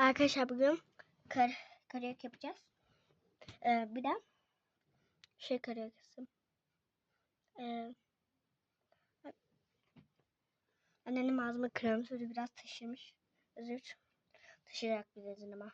Arkadaşlar bugün kar karaoke yapacağız. Ee, bir de şey karaoke'si. Ee, annenin ağzıma krem sürdü biraz taşırmış. Özür taşıyarak bir dedin ama.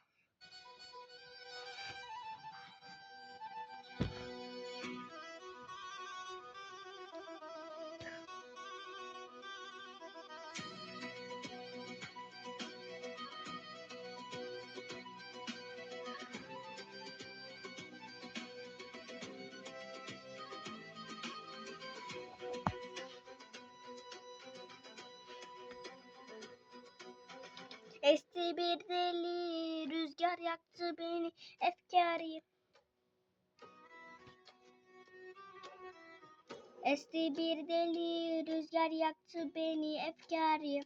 Esti bir deli rüzgar yaktı beni efkarıyım. Esti bir deli rüzgar yaktı beni efkarıyım.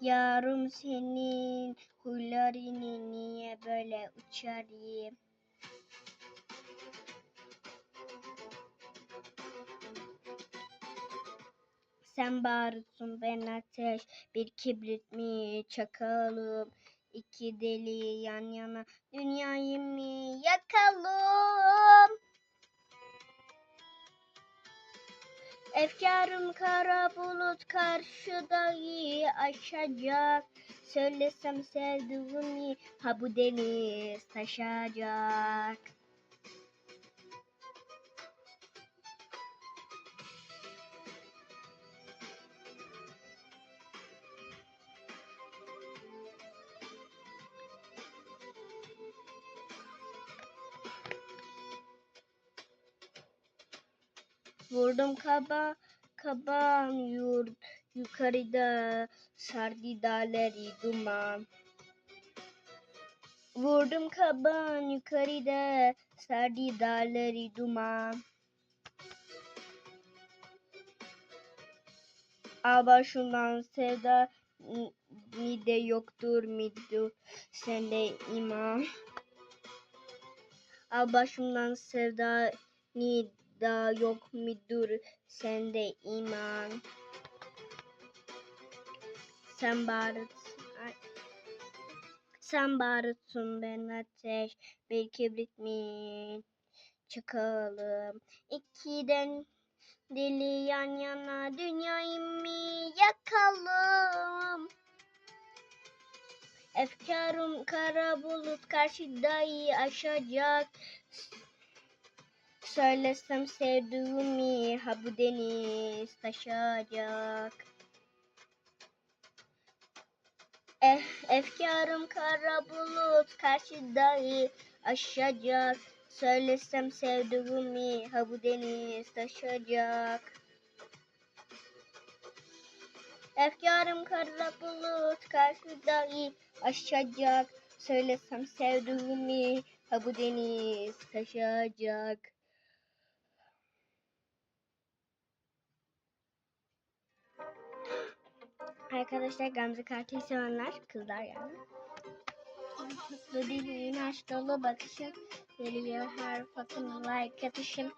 Yarım senin huylarını niye böyle uçarayım? Sen barutsun ben ateş bir kibrit mi çakalım? İki deli yan yana dünyayı mı yakalım? Efkarım kara bulut karşıdayı aşacak. Söylesem sevdiğimi ha bu deniz taşacak Vurdum kaba kaban yurt yukarıda sardı dağları duman. Vurdum kaban yukarıda sardı dağları duman. Al başımdan sevda ni- ni de yoktur midu sende iman. Al başımdan sevda ni da yok midur sende iman. Sen ay. sen barutsun ben ateş. Bir kibrit mi çıkalım. İkiden deli yan yana dünyayı mı? Yakalım. Efkarım kara bulut karşıdayı aşacak Söylesem sevdiğimi ha bu deniz taşacak. Eh, efkarım kara bulut karşıdayı aşacak. Söylesem sevdiğimi ha bu deniz taşacak. Efkarım kara bulut karşıdayı aşacak. Söylesem sevdiğimi ha bu deniz taşacak. Arkadaşlar Gamze Kart'ı sevenler kızlar yani. Dilin aşk dolu bakışın Geliyor her fotoğrafına like atışım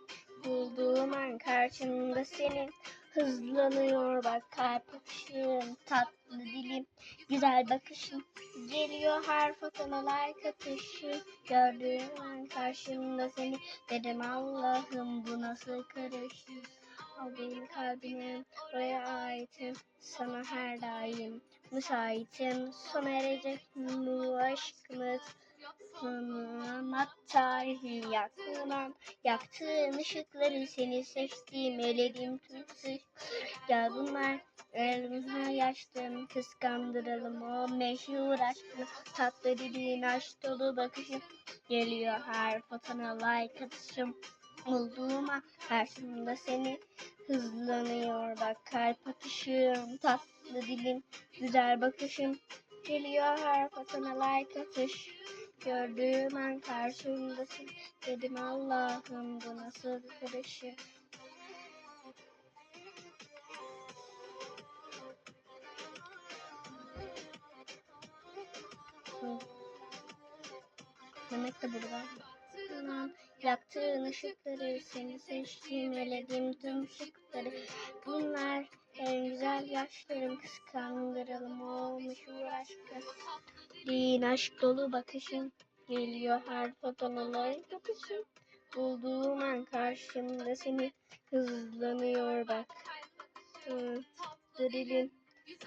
Bulduğum an karşımda senin. Hızlanıyor bak kalp atışın Tatlı dilim. Güzel bakışın Geliyor her fotoğrafına like atışın Gördüğüm an karşımda seni. Dedim Allah'ım bu nasıl karışım Al benim kalbimi oraya aitim. Sana her daim müsaitim. Sona erecek bu aşkımız. Sonuna tarihi yakınam Yaktığın ışıkları seni seçtim Eledim tüm Ya bunlar elime yaştım. Kıskandıralım o meşhur aşkını Tatlı dilin aşk dolu bakışım. Geliyor her fotona like atışım Bulduğuma karşımda seni hızlanıyor. Bak kalp atışım tatlı dilim güzel bakışım geliyor. Her fotona like atış. Gördüğüm an karşımdasın dedim Allah'ım bu nasıl karışım. Demek de burada. Yaktığın ışıkları seni seçtim eledim tüm ışıkları Bunlar En güzel yaşlarım kıskandıralım olmuş bu aşkı. Din aşk dolu bakışın geliyor her fotoğraflar bakışın. Bulduğum an karşımda seni hızlanıyor bak. Hı, Dilin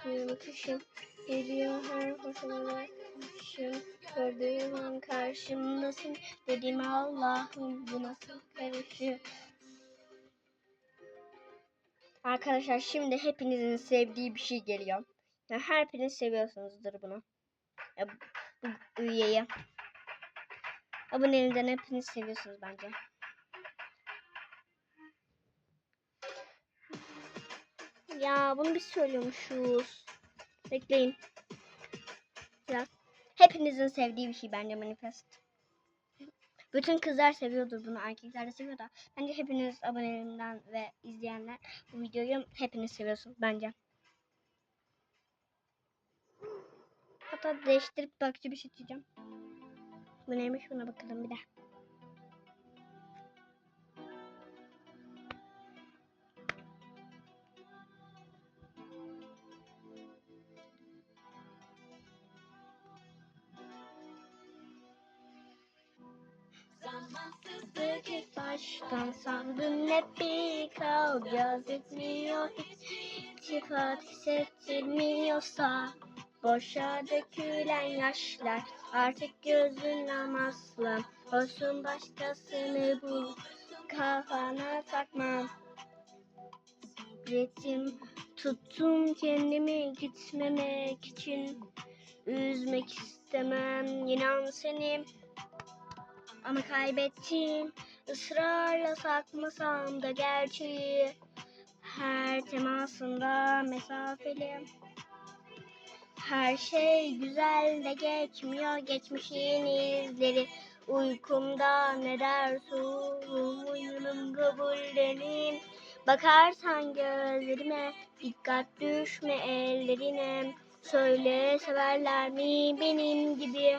bakışın geliyor her fotoğraflar bakışın. Gördüğüm an karşımda seni dedim Allah'ım bu nasıl karışıyor. Arkadaşlar şimdi hepinizin sevdiği bir şey geliyor. Ya her biriniz seviyorsunuzdur bunu. Ya, bu, bu üyeyi. Abonelerinden hepiniz seviyorsunuz bence. Ya bunu biz söylüyormuşuz. Bekleyin. Biraz. Hepinizin sevdiği bir şey bence manifest. Bütün kızlar seviyordur bunu. Erkekler de seviyor da. Bence hepiniz abonelerimden ve izleyenler bu videoyu hepiniz seviyorsunuz bence. Hatta değiştirip bakıcı bir şey çizeceğim. Bu neymiş buna bakalım bir de. Baştan sandın hep bir kalacağız etmiyor hiç. İltifat hissettirmiyorsa Boşa dökülen yaşlar. Artık gözün aslan. Olsun başkasını bul kafana takma Ritim tuttum kendimi gitmemek için. Üzmek istemem inan seni ama kaybettim ısrarla sakmasam da gerçeği Her temasında mesafeli. Her şey güzel de geçmiyor geçmişin izleri. Uykumda ne der uyurum kabullenin Bakarsan gözlerime dikkat düşme ellerine. Söyle severler mi benim gibi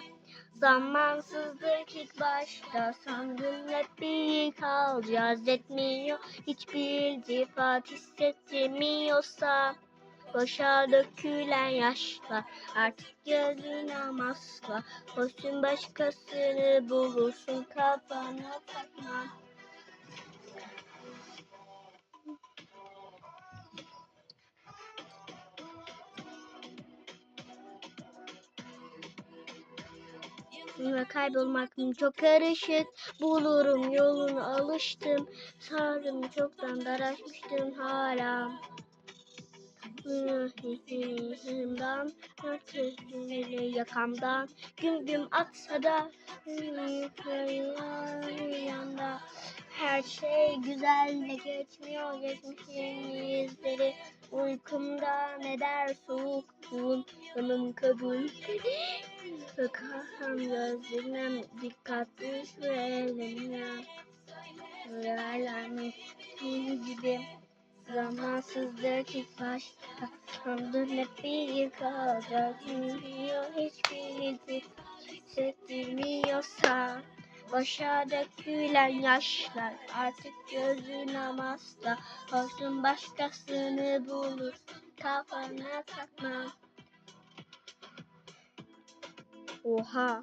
Zamansızlık ilk başta sandım hep bir kalacağız etmiyor Hiçbir iltifat hissettirmiyorsa. Boşa dökülen yaşlar artık gözüne asla Olsun başkasını bulursun kafana takma ve kaybolmak çok karışık. Bulurum yolunu. Alıştım. Sardım. Çoktan daraşmıştım hala Hırımdan yakamdan Güm güm atsa da Yanda Her şey güzel de geçmiyor Geçmişin izleri Uykumda ne der soğukluğun Yanım kabul Bakarım gözlerine dikkat düş ve ellerine mittiği gibi Zamansızlık ilk başta. Sandım hep bir kalacak? Bilmiyor hiçbir hissettirmiyorsa. Boşa dökülen yaşlar artık gözüne asla Olsun başkasını bulur kafana takma. Oha